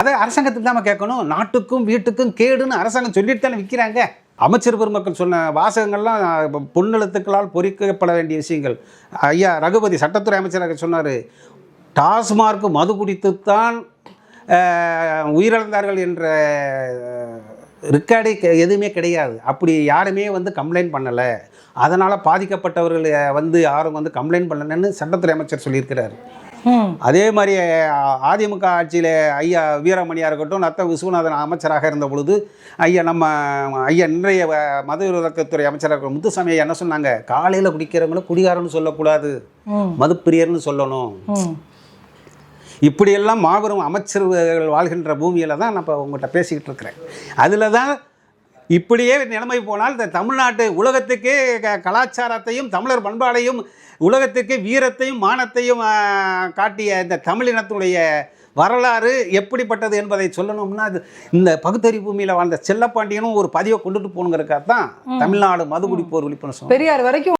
அதை அரசாங்கத்துக்கு தான் கேட்கணும். நாட்டுக்கும் வீட்டுக்கும் கேடுன்னு அரசாங்கம் சொல்லிட்டு தானே விற்கிறாங்க அமைச்சர் பெருமக்கள் சொன்ன வாசகங்கள்லாம் பொன்னெழுத்துக்களால் பொறிக்கப்பட வேண்டிய விஷயங்கள். ஐயா ரகுபதி சட்டத்துறை அமைச்சராக சொன்னார் டாஸ்மார்க் மது குடித்துத்தான் உயிரிழந்தார்கள் என்ற ரெக்கார்டே எதுவுமே கிடையாது. அப்படி யாருமே வந்து கம்ப்ளைண்ட் பண்ணலை. அதனால் பாதிக்கப்பட்டவர்கள் வந்து யாரும் வந்து கம்ப்ளைண்ட் பண்ணலன்னு சட்டத்துறை அமைச்சர் சொல்லியிருக்கிறார். அதே மாதிரி அதிமுக ஆட்சியில் ஐயா வீரமணியாக இருக்கட்டும் நத்த விஸ்வநாதன் அமைச்சராக இருந்த பொழுது ஐயா நம்ம ஐயா இன்றைய மது விலக்கத்துறை அமைச்சராக முத்துசாமி ஐயா என்ன சொன்னாங்க? காலையில் குடிக்கிறவங்கள குடிகாரன்னு சொல்லக்கூடாது. மதுப்பிரியர்னு சொல்லணும். இப்படியெல்லாம் மாபெரும் அமைச்சர்கள் வாழ்கின்ற பூமியில் தான் நான் இப்போ உங்கள்கிட்ட பேசிக்கிட்டு இருக்கிறேன். அதில் தான் இப்படியே நிலைமை போனால் இந்த தமிழ்நாட்டு உலகத்துக்கே கலாச்சாரத்தையும் தமிழர் பண்பாடையும் உலகத்துக்கு வீரத்தையும் மானத்தையும் காட்டிய இந்த தமிழினத்துடைய வரலாறு எப்படிப்பட்டது என்பதை சொல்லணும்னா இந்த பகுத்தறி பூமியில் வாழ்ந்த செல்லப்பாண்டியனும் ஒரு பதிவை கொண்டுட்டு போகணுங்கிறக்காக தான் தமிழ்நாடு மது குடிப்போர் விழிப்புணர்வு பெரியார் வரைக்கும்